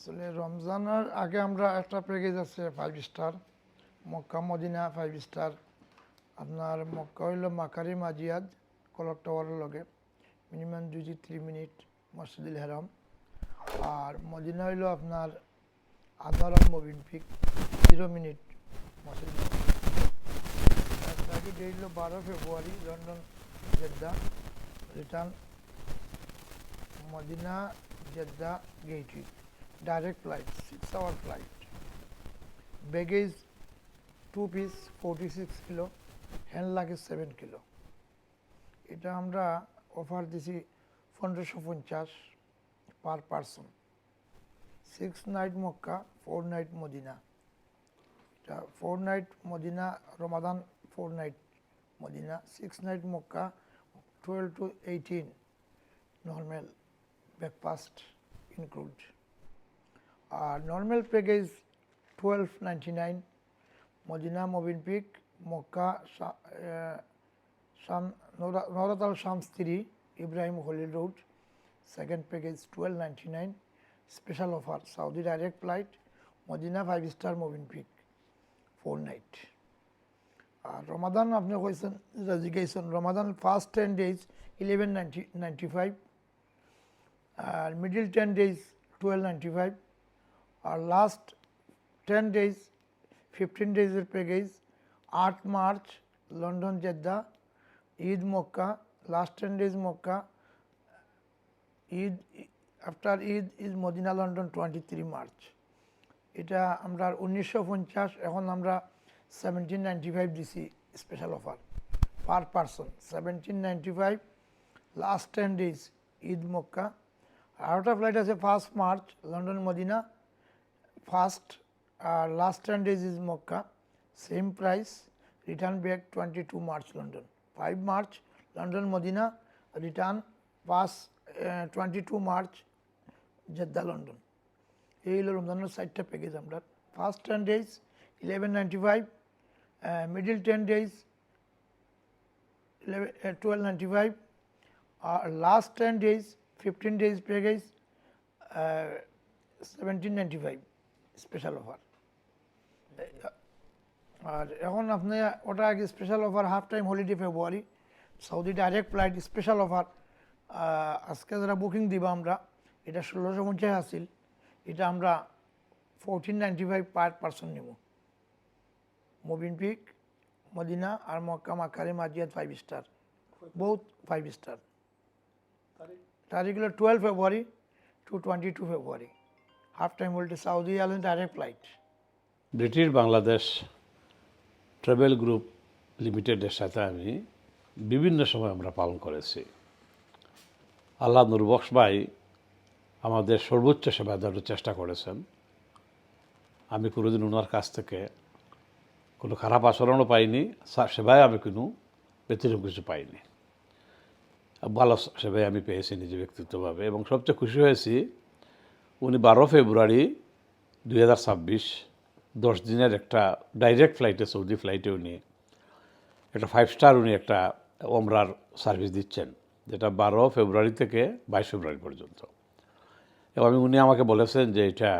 আসলে রমজানের আগে আমরা একটা প্যাকেজ আছে five star Mecca, Medina five star আপনার মক্কা হইল মাকারি মাজিয়াদ কলক টাওয়ারের লগে। মিনিমাম দুই থেকে থ্রি মিনিট মসজিদুল হেরাম। আর মদিনা হইল আপনার আদারম মবিন পিক জিরো মিনিট মসজিদ। বারো February, London, Jeddah. Return Medina, Jeddah gateway direct flight, six hour flight. Baggage two piece, 46 kilo, hand luggage seven kilo. এটা আমরা অফার দিছি পনেরোশো পঞ্চাশ per person six night Mecca four night Medina. এটা four night Medina Ramadan four night Medina. Six night Mecca twelve to eighteen normal breakfast include R normal package twelve ninety nine Medina Movenpick Mecca শা- আহ, শাম নৌরা- Shams three Ibrahim Khalil road second package twelve ninety nine special offer Saudi direct flight Medina five star Movenpick four night আর Ramadan আপনি কইছেন জিজ্ঞাসন Ramadan first ten days eleven ninety ninety five আর middle ten days twelve ninety five আর last ten days fifteen ডেজের package আট March, London, Jeddah, Eid Mecca last ten days Mecca, Eid after Eid is Medina, London twenty three March. এটা আমরা উনিশশো পঞ্চাশ, এখন আমরা seventeen ninety five দিছি special offer per person seventeen ninety five last ten days Eid Mecca. আরেকটা flight আছে first March, London, Medina R last ten days is Mecca same price return back twenty two March London five March London Medina return pass twenty two March Jeddah London এই হলো রমজানের সাইডটা package আমরা। First ten days eleven ninety five middle ten days twelve ninety five আর last ten days fifteen days package seventeen ninety five special offer আর এখন আপনি ওটা আগে special offer half time holiday February Saudi direct flight special offer আজকে যারা booking দিব আমরা এটা ষোলোশো পঞ্চাশ আসছিল এটা আমরা fourteen ninety five per person নিব মোবিন পিক মদিনা আর মক্কা মাকারি মাজিয়াত ফাইভ স্টার বহুত ফাইভ স্টার তারিখ? হলো twelve February to twenty two February half time holiday Saudi airline direct flight British Bangladesh travel group লিমিটেডের সাথে আমি বিভিন্ন সময় আমরা পালন করেছি। আল্লাহ নুরবক্স ভাই আমাদের সর্বোচ্চ সেবা দেওয়ার চেষ্টা করেছেন। আমি কোনোদিন ওনার কাছ থেকে কোনো খারাপ আচরণও পাইনি সেবায় আমি কোনো ব্যতিরকম কিছু পাইনি। ভালো সেবাই আমি পেয়েছি নিজে ব্যক্তিগতভাবে এবং সবচেয়ে খুশি হয়েছি উনি বারো ফেব্রুয়ারি দুই হাজার ছাব্বিশ, দশ দিনের একটা ডাইরেক্ট ফ্লাইটে সৌদি ফ্লাইটে উনি একটা ফাইভ স্টার উনি একটা ওমরার সার্ভিস দিচ্ছেন, যেটা বারো ফেব্রুয়ারি থেকে বাইশ ফেব্রুয়ারি পর্যন্ত। এবং উনি আমাকে বলেছেন যে এটা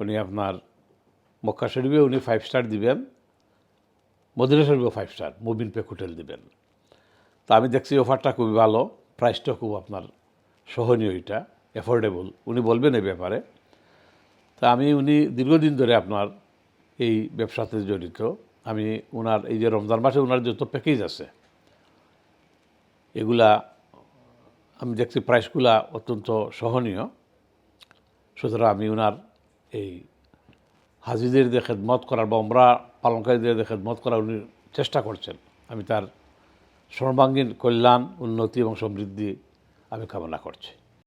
উনি আপনার মক্কা শরীফে উনি ফাইভ স্টার দিবেন, মদিনা শরীফেও five star Movenpick hotel দিবেন। তা আমি দেখছি অফারটা খুবই ভালো প্রাইসটা খুব আপনার সহনীয় এটা। অ্যাফোর্ডেবল উনি বলবেন এই ব্যাপারে। তা আমি, উনি দীর্ঘদিন ধরে আপনার এই ব্যবসাতে জড়িত। আমি ওনার এই যে রমজান মাসে ওনার যত প্যাকেজ আছে, এগুলা আমি দেখছি প্রাইসগুলা অত্যন্ত সহনীয়। সুতরাং আমি ওনার এই হাজিদের দিয়ে খেদমত করার বা আমরা পালনকারীদের দিয়ে খেদমত করার উনি চেষ্টা করছেন। আমি তার সর্বাঙ্গীন কল্যাণ, উন্নতি এবং সমৃদ্ধি আমি কামনা করছি।